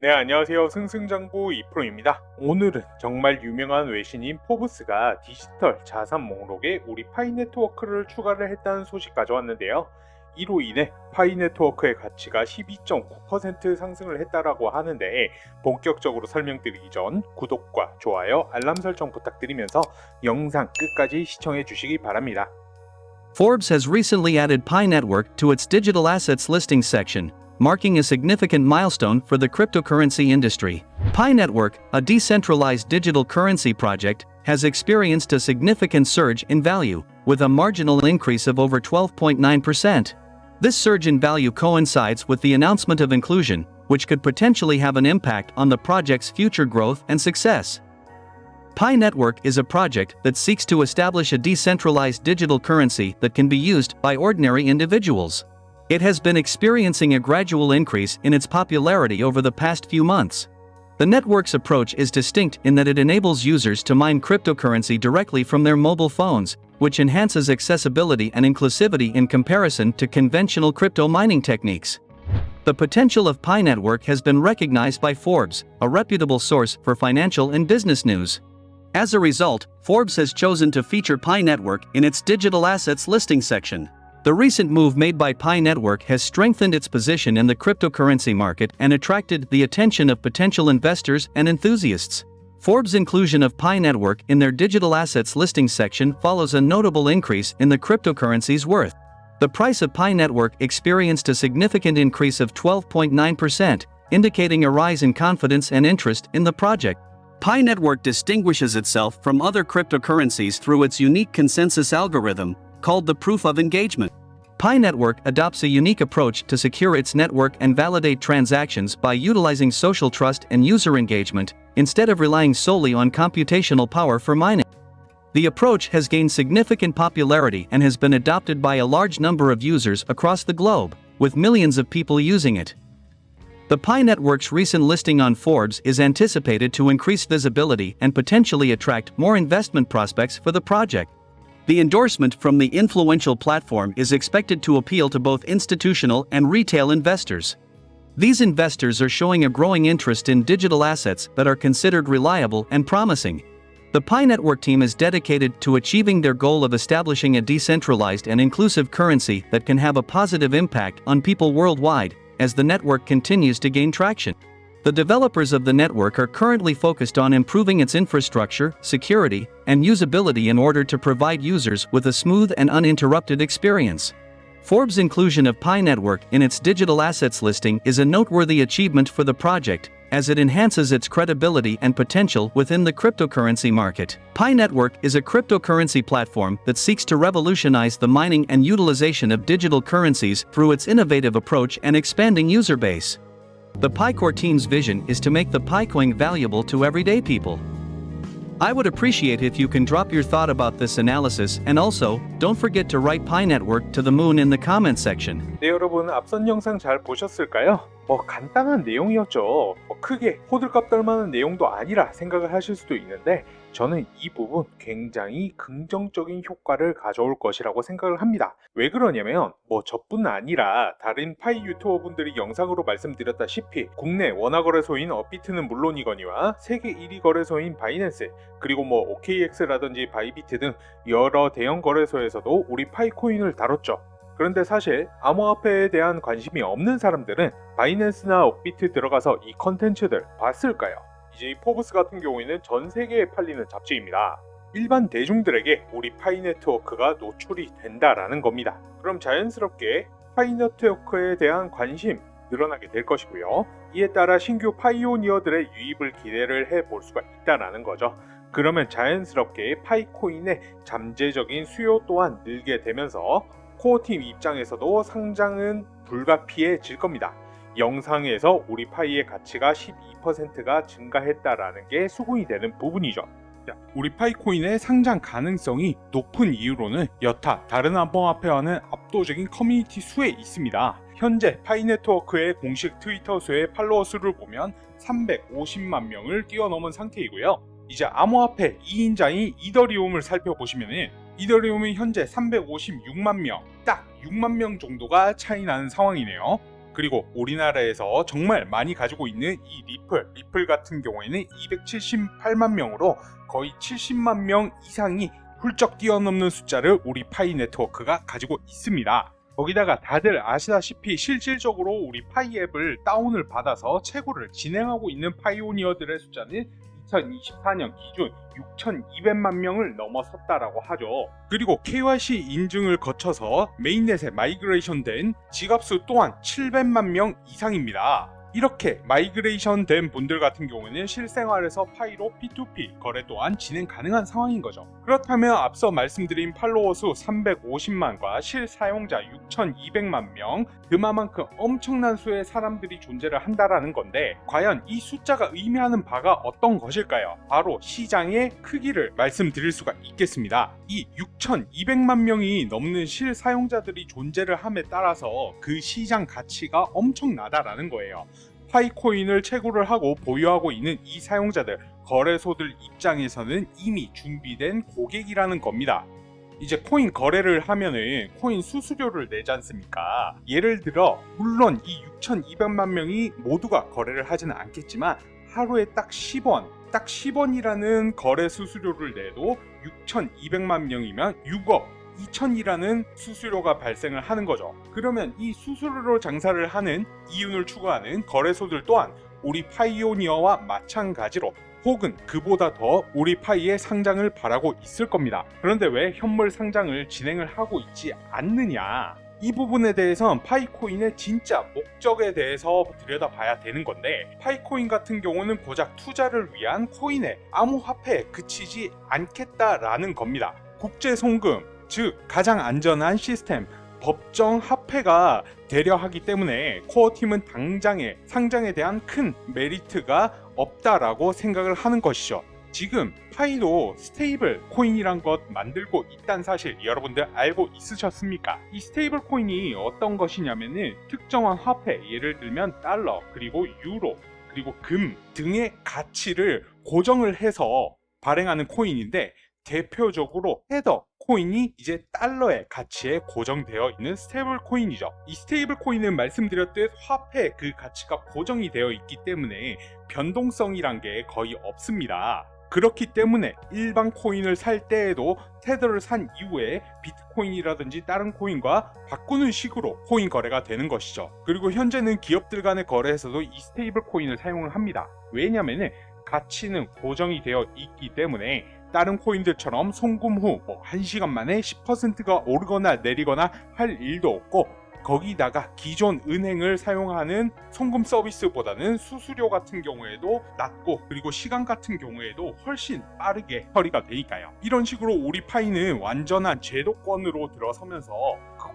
네, 안녕하세요. 승승장구 이프로입니다. 오늘은 정말 유명한 외신인 포브스가 디지털 자산 목록에 우리 파이 네트워크를 추가를 했다는 소식 가져왔는데요. 이로 인해 파이 네트워크의 가치가 12.9% 상승을 했다라고 하는데 본격적으로 설명드리기 전 구독과 좋아요, 알람 설정 부탁드리면서 영상 끝까지 시청해 주시기 바랍니다. Forbes has recently added Pi Network to its digital assets listing section, marking a significant milestone for the cryptocurrency industry. Pi Network, a decentralized digital currency project, has experienced a significant surge in value, with a marginal increase of over 12.9%. This surge in value coincides with the announcement of inclusion, which could potentially have an impact on the project's future growth and success. Pi Network is a project that seeks to establish a decentralized digital currency that can be used by ordinary individuals. It has been experiencing a gradual increase in its popularity over the past few months. The network's approach is distinct in that it enables users to mine cryptocurrency directly from their mobile phones, which enhances accessibility and inclusivity in comparison to conventional crypto mining techniques. The potential of Pi Network has been recognized by Forbes, a reputable source for financial and business news. As a result, Forbes has chosen to feature Pi Network in its digital assets listing section. The recent move made by Pi Network has strengthened its position in the cryptocurrency market and attracted the attention of potential investors and enthusiasts. Forbes' inclusion of Pi Network in their digital assets listing section follows a notable increase in the cryptocurrency's worth. The price of Pi Network experienced a significant increase of 12.9%, indicating a rise in confidence and interest in the project. Pi Network distinguishes itself from other cryptocurrencies through its unique consensus algorithm, called the proof of engagement. Pi Network adopts a unique approach to secure its network and validate transactions by utilizing social trust and user engagement, instead of relying solely on computational power for mining. The approach has gained significant popularity and has been adopted by a large number of users across the globe, with millions of people using it. The Pi Network's recent listing on Forbes is anticipated to increase visibility and potentially attract more investment prospects for the project. The endorsement from the influential platform is expected to appeal to both institutional and retail investors. These investors are showing a growing interest in digital assets that are considered reliable and promising. The Pi Network team is dedicated to achieving their goal of establishing a decentralized and inclusive currency that can have a positive impact on people worldwide as the network continues to gain traction. The developers of the network are currently focused on improving its infrastructure, security, and usability in order to provide users with a smooth and uninterrupted experience. Forbes' inclusion of Pi Network in its digital assets listing is a noteworthy achievement for the project, as it enhances its credibility and potential within the cryptocurrency market. Pi Network is a cryptocurrency platform that seeks to revolutionize the mining and utilization of digital currencies through its innovative approach and expanding user base. The PiCore team's vision is to make the PiCoin valuable to everyday people. I would appreciate if you can drop your thought about this analysis and also, don't forget to write Pi Network to the moon in the comment section. 네, 여러분 앞선 영상 잘 보셨을까요? 뭐 간단한 내용이었죠. 뭐 크게 호들갑 떨만한 내용도 아니라 생각을 하실 수도 있는데 저는 이 부분 굉장히 긍정적인 효과를 가져올 것이라고 생각을 합니다. 왜 그러냐면 뭐 저뿐 아니라 다른 파이 유튜버 분들이 영상으로 말씀드렸다시피 국내 원화 거래소인 업비트는 물론이거니와 세계 1위 거래소인 바이낸스 그리고 뭐 OKX라든지 바이비트 등 여러 대형 거래소에서도 우리 파이코인을 다뤘죠. 그런데 사실 암호화폐에 대한 관심이 없는 사람들은 바이낸스나 업비트 들어가서 이 컨텐츠들 봤을까요? 이 포브스 같은 경우에는 전 세계에 팔리는 잡지입니다. 일반 대중들에게 우리 파이 네트워크가 노출이 된다라는 겁니다. 그럼 자연스럽게 파이 네트워크에 대한 관심 늘어나게 될 것이고요. 이에 따라 신규 파이오니어들의 유입을 기대를 해 볼 수가 있다라는 거죠. 그러면 자연스럽게 파이코인의 잠재적인 수요 또한 늘게 되면서 코어팀 입장에서도 상장은 불가피해질 겁니다. 영상에서 우리 파이의 가치가 12%가 증가했다라는 게 수긍이 되는 부분이죠. 자, 우리 파이코인의 상장 가능성이 높은 이유로는 여타 다른 암호화폐와는 압도적인 커뮤니티 수에 있습니다. 현재 파이 네트워크의 공식 트위터 수의 팔로워 수를 보면 350만 명을 뛰어넘은 상태이고요. 이제 암호화폐 2인자인 이더리움을 살펴보시면은 이더리움은 현재 356만 명, 딱 6만 명 정도가 차이 나는 상황이네요. 그리고 우리나라에서 정말 많이 가지고 있는 이 리플, 리플 같은 경우에는 278만 명으로 거의 70만 명 이상이 훌쩍 뛰어넘는 숫자를 우리 파이 네트워크가 가지고 있습니다. 거기다가 다들 아시다시피 실질적으로 우리 파이 앱을 다운을 받아서 채굴을 진행하고 있는 파이오니어들의 숫자는 2024년 기준 6,200만 명을 넘어섰다라고 하죠. 그리고 KYC 인증을 거쳐서 메인넷에 마이그레이션 된 지갑수 또한 700만 명 이상입니다. 이렇게 마이그레이션 된 분들 같은 경우에는 실생활에서 파이로 P2P 거래 또한 진행 가능한 상황인 거죠. 그렇다면 앞서 말씀드린 팔로워 수 350만과 실사용자 6,200만 명, 그만큼 엄청난 수의 사람들이 존재를 한다라는 건데 과연 이 숫자가 의미하는 바가 어떤 것일까요? 바로 시장의 크기를 말씀드릴 수가 있겠습니다. 이 6,200만 명이 넘는 실사용자들이 존재를 함에 따라서 그 시장 가치가 엄청나다라는 거예요. 파이코인을 채굴을 하고 보유하고 있는 이 사용자들, 거래소들 입장에서는 이미 준비된 고객이라는 겁니다. 이제 코인 거래를 하면은 코인 수수료를 내지 않습니까? 예를 들어, 물론 이 6,200만 명이 모두가 거래를 하지는 않겠지만, 하루에 딱 10원, 딱 10원이라는 거래 수수료를 내도 6,200만 명이면 6억 2천이라는 수수료가 발생을 하는 거죠. 그러면 이 수수료로 장사를 하는 이윤을 추구하는 거래소들 또한 우리 파이오니어와 마찬가지로 혹은 그보다 더 우리 파이의 상장을 바라고 있을 겁니다. 그런데 왜 현물 상장을 진행을 하고 있지 않느냐? 이 부분에 대해선 파이코인의 진짜 목적에 대해서 들여다봐야 되는 건데 파이코인 같은 경우는 고작 투자를 위한 코인의 암호화폐에 그치지 않겠다라는 겁니다. 국제 송금, 즉 가장 안전한 시스템 법정 화폐가 되려 하기 때문에 코어 팀은 당장의 상장에 대한 큰 메리트가 없다라고 생각을 하는 것이죠. 지금 파이도 스테이블 코인이란 것 만들고 있다는 사실 여러분들 알고 있으셨습니까? 이 스테이블 코인이 어떤 것이냐면은 특정한 화폐 예를 들면 달러 그리고 유로 그리고 금 등의 가치를 고정을 해서 발행하는 코인인데 대표적으로 헤더 코인이 이제 달러의 가치에 고정되어 있는 스테이블 코인이죠. 이 스테이블 코인은 말씀드렸듯 화폐 그 가치가 고정이 되어 있기 때문에 변동성이란 게 거의 없습니다. 그렇기 때문에 일반 코인을 살 때에도 테더를 산 이후에 비트코인이라든지 다른 코인과 바꾸는 식으로 코인 거래가 되는 것이죠. 그리고 현재는 기업들 간의 거래에서도 이 스테이블 코인을 사용을 합니다. 왜냐면은 가치는 고정이 되어 있기 때문에 다른 코인들처럼 송금 후 뭐 1시간 만에 10%가 오르거나 내리거나 할 일도 없고 거기다가 기존 은행을 사용하는 송금 서비스보다는 수수료 같은 경우에도 낮고 그리고 시간 같은 경우에도 훨씬 빠르게 처리가 되니까요. 이런 식으로 우리 파이는 완전한 제도권으로 들어서면서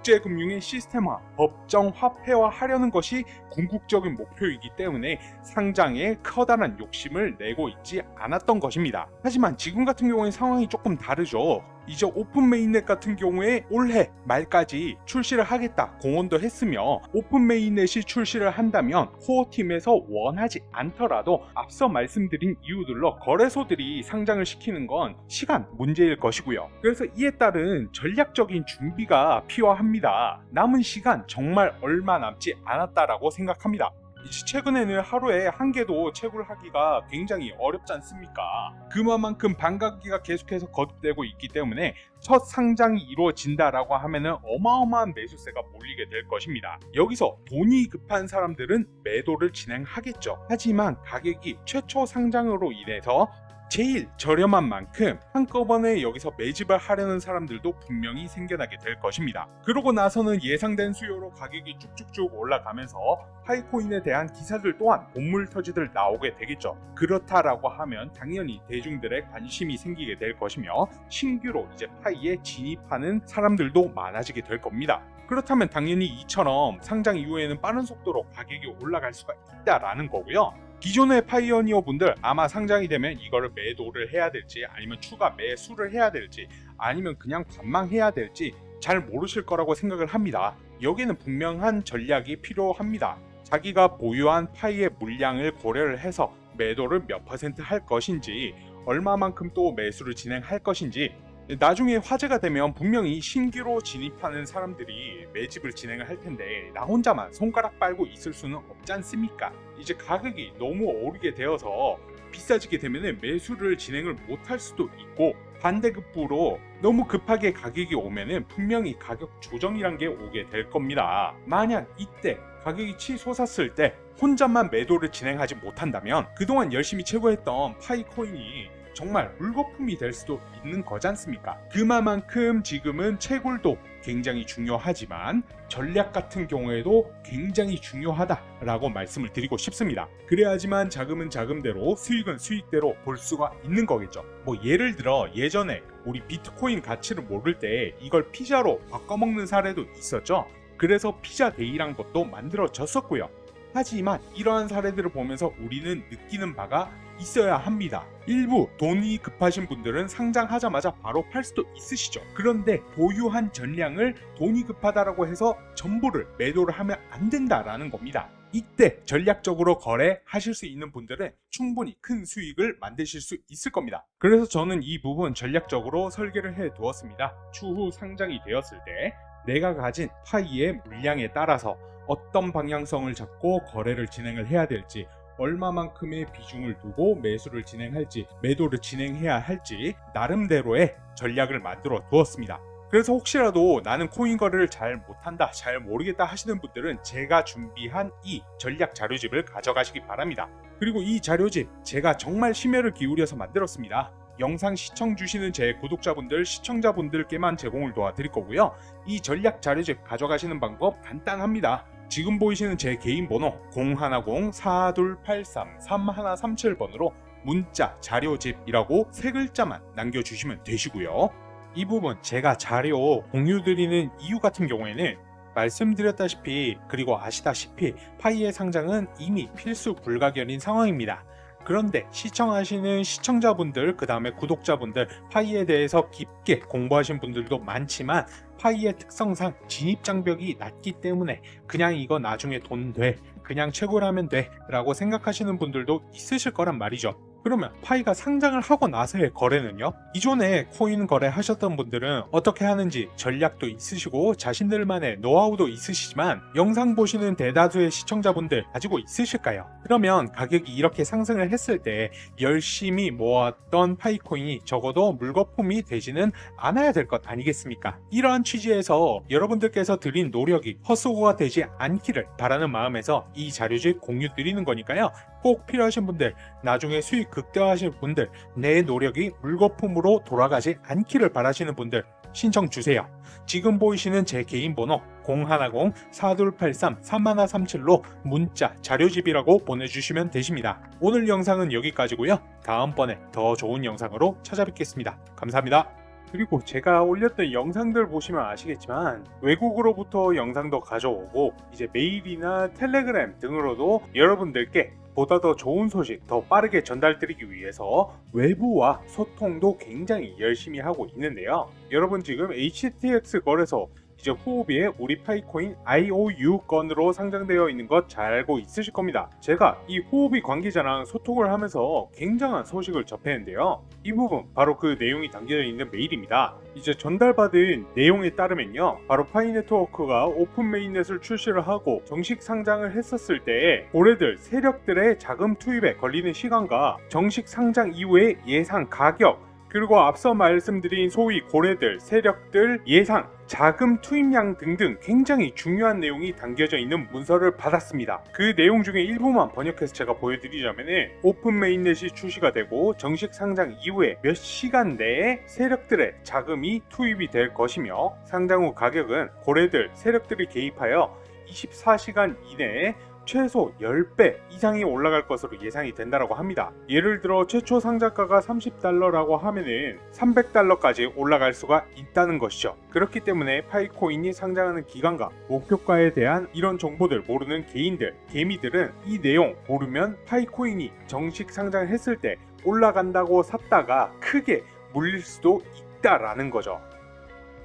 국제금융의 시스템화, 법정 화폐화 하려는 것이 궁극적인 목표이기 때문에 상장에 커다란 욕심을 내고 있지 않았던 것입니다. 하지만 지금 같은 경우에 상황이 조금 다르죠. 이제 오픈 메인넷 같은 경우에 올해 말까지 출시를 하겠다 공언도 했으며 오픈 메인넷이 출시를 한다면 코어 팀에서 원하지 않더라도 앞서 말씀드린 이유들로 거래소들이 상장을 시키는 건 시간 문제일 것이고요. 그래서 이에 따른 전략적인 준비가 필요합니다. 남은 시간 정말 얼마 남지 않았다라고 생각합니다. 최근에는 하루에 한 개도 채굴 하기가 굉장히 어렵지 않습니까? 그만큼 반가기가 계속해서 거듭되고 있기 때문에 첫 상장이 이루어진다라고 하면은 어마어마한 매수세가 몰리게 될 것입니다. 여기서 돈이 급한 사람들은 매도를 진행하겠죠. 하지만 가격이 최초 상장으로 인해서 제일 저렴한 만큼 한꺼번에 여기서 매집을 하려는 사람들도 분명히 생겨나게 될 것입니다. 그러고 나서는 예상된 수요로 가격이 쭉쭉쭉 올라가면서 파이코인에 대한 기사들 또한 본물 터지들 나오게 되겠죠. 그렇다라고 하면 당연히 대중들의 관심이 생기게 될 것이며 신규로 이제 파이에 진입하는 사람들도 많아지게 될 겁니다. 그렇다면 당연히 이처럼 상장 이후에는 빠른 속도로 가격이 올라갈 수가 있다라는 거고요. 기존의 파이어니어 분들 아마 상장이 되면 이거를 매도를 해야 될지 아니면 추가 매수를 해야 될지 아니면 그냥 관망해야 될지 잘 모르실 거라고 생각을 합니다. 여기는 분명한 전략이 필요합니다. 자기가 보유한 파이의 물량을 고려를 해서 매도를 몇 퍼센트 할 것인지 얼마만큼 또 매수를 진행할 것인지 나중에 화제가 되면 분명히 신규로 진입하는 사람들이 매집을 진행을 할 텐데 나 혼자만 손가락 빨고 있을 수는 없지 않습니까? 이제 가격이 너무 오르게 되어서 비싸지게 되면 매수를 진행을 못할 수도 있고 반대급부로 너무 급하게 가격이 오면은 분명히 가격 조정이란 게 오게 될 겁니다. 만약 이때 가격이 치솟았을 때 혼자만 매도를 진행하지 못한다면 그동안 열심히 채굴했던 파이코인이 정말 물거품이 될 수도 있는 거지 않습니까? 그만큼 지금은 채굴도 굉장히 중요하지만 전략 같은 경우에도 굉장히 중요하다라고 말씀을 드리고 싶습니다. 그래야지만 자금은 자금대로 수익은 수익대로 볼 수가 있는 거겠죠. 뭐 예를 들어 예전에 우리 비트코인 가치를 모를 때 이걸 피자로 바꿔먹는 사례도 있었죠. 그래서 피자 데이란 것도 만들어졌었고요. 하지만 이러한 사례들을 보면서 우리는 느끼는 바가 있어야 합니다. 일부 돈이 급하신 분들은 상장하자마자 바로 팔 수도 있으시죠. 그런데 보유한 전량을 돈이 급하다라고 해서 전부를 매도를 하면 안 된다라는 겁니다. 이때 전략적으로 거래하실 수 있는 분들은 충분히 큰 수익을 만드실 수 있을 겁니다. 그래서 저는 이 부분 전략적으로 설계를 해 두었습니다. 추후 상장이 되었을 때 내가 가진 파이의 물량에 따라서 어떤 방향성을 잡고 거래를 진행을 해야 될지 얼마만큼의 비중을 두고 매수를 진행할지 매도를 진행해야 할지 나름대로의 전략을 만들어 두었습니다. 그래서 혹시라도 나는 코인 거래를 잘 못한다, 잘 모르겠다 하시는 분들은 제가 준비한 이 전략 자료집을 가져가시기 바랍니다. 그리고 이 자료집 제가 정말 심혈을 기울여서 만들었습니다. 영상 시청 주시는 제 구독자분들, 시청자분들께만 제공을 도와드릴 거고요. 이 전략 자료집 가져가시는 방법 간단합니다. 지금 보이시는 제 개인 번호 010-4283-3137번으로 문자 자료집이라고 세 글자만 남겨주시면 되시고요. 이 부분 제가 자료 공유드리는 이유 같은 경우에는 말씀드렸다시피 그리고 아시다시피 파이의 상장은 이미 필수 불가결인 상황입니다. 그런데 시청하시는 시청자분들, 그 다음에 구독자분들, 파이에 대해서 깊게 공부하신 분들도 많지만 파이의 특성상 진입 장벽이 낮기 때문에 그냥 이거 나중에 돈 돼, 그냥 채굴하면 돼 라고 생각하시는 분들도 있으실 거란 말이죠. 그러면 파이가 상장을 하고 나서의 거래는요? 이전에 코인 거래 하셨던 분들은 어떻게 하는지 전략도 있으시고 자신들만의 노하우도 있으시지만 영상 보시는 대다수의 시청자분들 가지고 있으실까요? 그러면 가격이 이렇게 상승을 했을 때 열심히 모았던 파이코인이 적어도 물거품이 되지는 않아야 될 것 아니겠습니까? 이러한 취지에서 여러분들께서 드린 노력이 헛수고가 되지 않기를 바라는 마음에서 이 자료집 공유 드리는 거니까요. 꼭 필요하신 분들, 나중에 수익 극대화하실 분들, 내 노력이 물거품으로 돌아가지 않기를 바라시는 분들 신청 주세요. 지금 보이시는 제 개인 번호 010-4283-3137로 문자 자료집이라고 보내주시면 되십니다. 오늘 영상은 여기까지고요. 다음번에 더 좋은 영상으로 찾아뵙겠습니다. 감사합니다. 그리고 제가 올렸던 영상들 보시면 아시겠지만 외국으로부터 영상도 가져오고 이제 메일이나 텔레그램 등으로도 여러분들께 보다 더 좋은 소식 더 빠르게 전달드리기 위해서 외부와 소통도 굉장히 열심히 하고 있는데요. 여러분 지금 HTX 거래소 이제 후오비에 우리 파이코인 IOU 건으로 상장되어 있는 것 잘 알고 있으실 겁니다. 제가 이 후오비 관계자랑 소통을 하면서 굉장한 소식을 접했는데요. 이 부분 바로 그 내용이 담겨져 있는 메일입니다. 이제 전달받은 내용에 따르면요. 바로 파이네트워크가 오픈 메인넷을 출시를 하고 정식 상장을 했었을 때 고래들 세력들의 자금 투입에 걸리는 시간과 정식 상장 이후의 예상 가격 그리고 앞서 말씀드린 소위 고래들, 세력들, 예상, 자금 투입량 등등 굉장히 중요한 내용이 담겨져 있는 문서를 받았습니다. 그 내용 중에 일부만 번역해서 제가 보여드리자면 오픈 메인넷이 출시가 되고 정식 상장 이후에 몇 시간 내에 세력들의 자금이 투입이 될 것이며 상장 후 가격은 고래들, 세력들이 개입하여 24시간 이내에 최소 10배 이상이 올라갈 것으로 예상이 된다고 합니다. 예를 들어 최초 상장가가 30달러라고 하면은 300달러까지 올라갈 수가 있다는 것이죠. 그렇기 때문에 파이코인이 상장하는 기간과 목표가에 대한 이런 정보들 모르는 개인들, 개미들은 이 내용 모르면 파이코인이 정식 상장했을 때 올라간다고 샀다가 크게 물릴 수도 있다라는 거죠.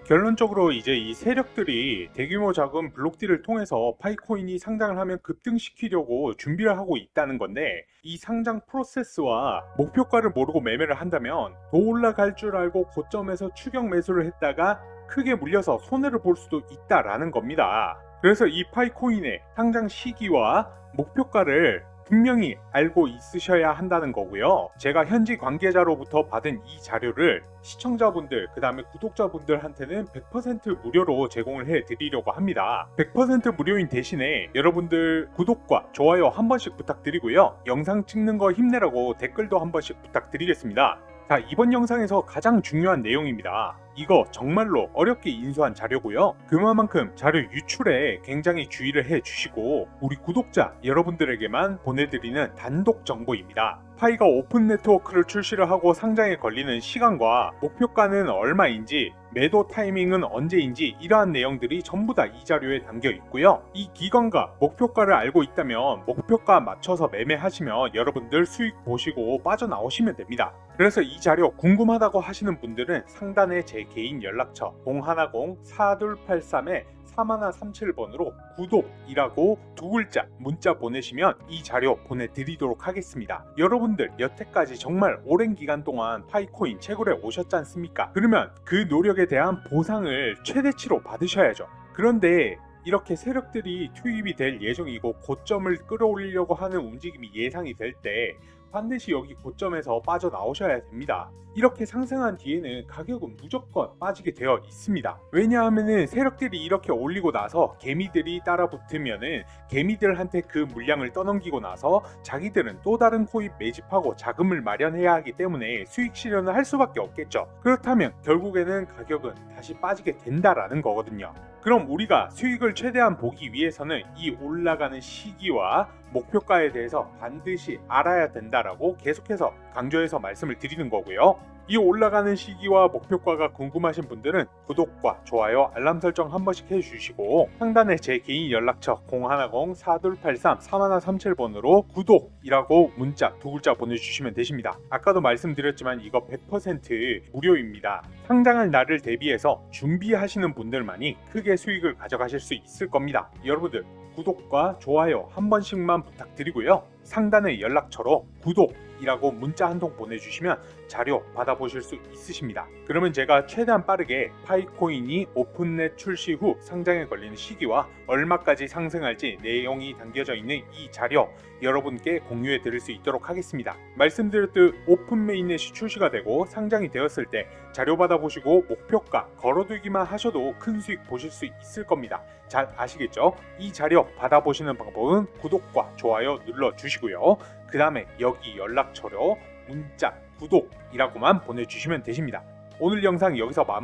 결론적으로 이제 이 세력들이 대규모 자금 블록딜을 통해서 파이코인이 상장을 하면 급등시키려고 준비를 하고 있다는 건데 이 상장 프로세스와 목표가를 모르고 매매를 한다면 더 올라갈 줄 알고 고점에서 추격 매수를 했다가 크게 물려서 손해를 볼 수도 있다라는 겁니다. 그래서 이 파이코인의 상장 시기와 목표가를 분명히 알고 있으셔야 한다는 거고요. 제가 현지 관계자로부터 받은 이 자료를 시청자분들, 그 다음에 구독자분들한테는 100% 무료로 제공을 해 드리려고 합니다. 100% 무료인 대신에 여러분들 구독과 좋아요 한 번씩 부탁드리고요. 영상 찍는 거 힘내라고 댓글도 한 번씩 부탁드리겠습니다. 자, 이번 영상에서 가장 중요한 내용입니다. 이거 정말로 어렵게 인수한 자료고요. 그만큼 자료 유출에 굉장히 주의를 해 주시고 우리 구독자 여러분들에게만 보내드리는 단독 정보입니다. 파이가 오픈 네트워크를 출시를 하고 상장에 걸리는 시간과 목표가는 얼마인지 매도 타이밍은 언제인지 이러한 내용들이 전부 다 이 자료에 담겨 있고요. 이 기관과 목표가를 알고 있다면 목표가 맞춰서 매매하시면 여러분들 수익 보시고 빠져나오시면 됩니다. 그래서 이 자료 궁금하다고 하시는 분들은 상단에 제 개인 연락처 010-4283에 3137번으로 구독이라고 두 글자 문자 보내시면 이 자료 보내드리도록 하겠습니다. 여러분들 여태까지 정말 오랜 기간 동안 파이코인 채굴에 오셨지 않습니까? 그러면 그 노력에 대한 보상을 최대치로 받으셔야죠. 그런데 이렇게 세력들이 투입이 될 예정이고 고점을 끌어올리려고 하는 움직임이 예상이 될 때 반드시 여기 고점에서 빠져나오셔야 됩니다. 이렇게 상승한 뒤에는 가격은 무조건 빠지게 되어 있습니다. 왜냐하면은 세력들이 이렇게 올리고 나서 개미들이 따라 붙으면은 개미들한테 그 물량을 떠넘기고 나서 자기들은 또 다른 코인 매집하고 자금을 마련해야 하기 때문에 수익 실현을 할 수밖에 없겠죠. 그렇다면 결국에는 가격은 다시 빠지게 된다라는 거거든요. 그럼 우리가 수익을 최대한 보기 위해서는 이 올라가는 시기와 목표가에 대해서 반드시 알아야 된다라고 계속해서 강조해서 말씀을 드리는 거고요. 이 올라가는 시기와 목표가가 궁금하신 분들은 구독과 좋아요, 알람 설정 한 번씩 해주시고 상단에 제 개인 연락처 010-4283-3137번으로 구독이라고 문자 두 글자 보내주시면 되십니다. 아까도 말씀드렸지만 이거 100% 무료입니다. 상장할 날을 대비해서 준비하시는 분들만이 크게 수익을 가져가실 수 있을 겁니다. 여러분들 구독과 좋아요 한 번씩만 부탁드리고요. 상단의 연락처로 구독 이라고 문자 한 통 보내주시면 자료 받아보실 수 있으십니다. 그러면 제가 최대한 빠르게 파이코인이 오픈넷 출시 후 상장에 걸리는 시기와 얼마까지 상승할지 내용이 담겨져 있는 이 자료 여러분께 공유해 드릴 수 있도록 하겠습니다. 말씀드렸듯 오픈 메인넷이 출시가 되고 상장이 되었을 때 자료 받아보시고 목표가 걸어두기만 하셔도 큰 수익 보실 수 있을 겁니다. 잘 아시겠죠? 이 자료 받아보시는 방법은 구독과 좋아요 눌러 주시고요. 그 다음에 여기 연락처로 문자, 구독이라고만 보내주시면 되십니다. 오늘 영상 여기서 마무리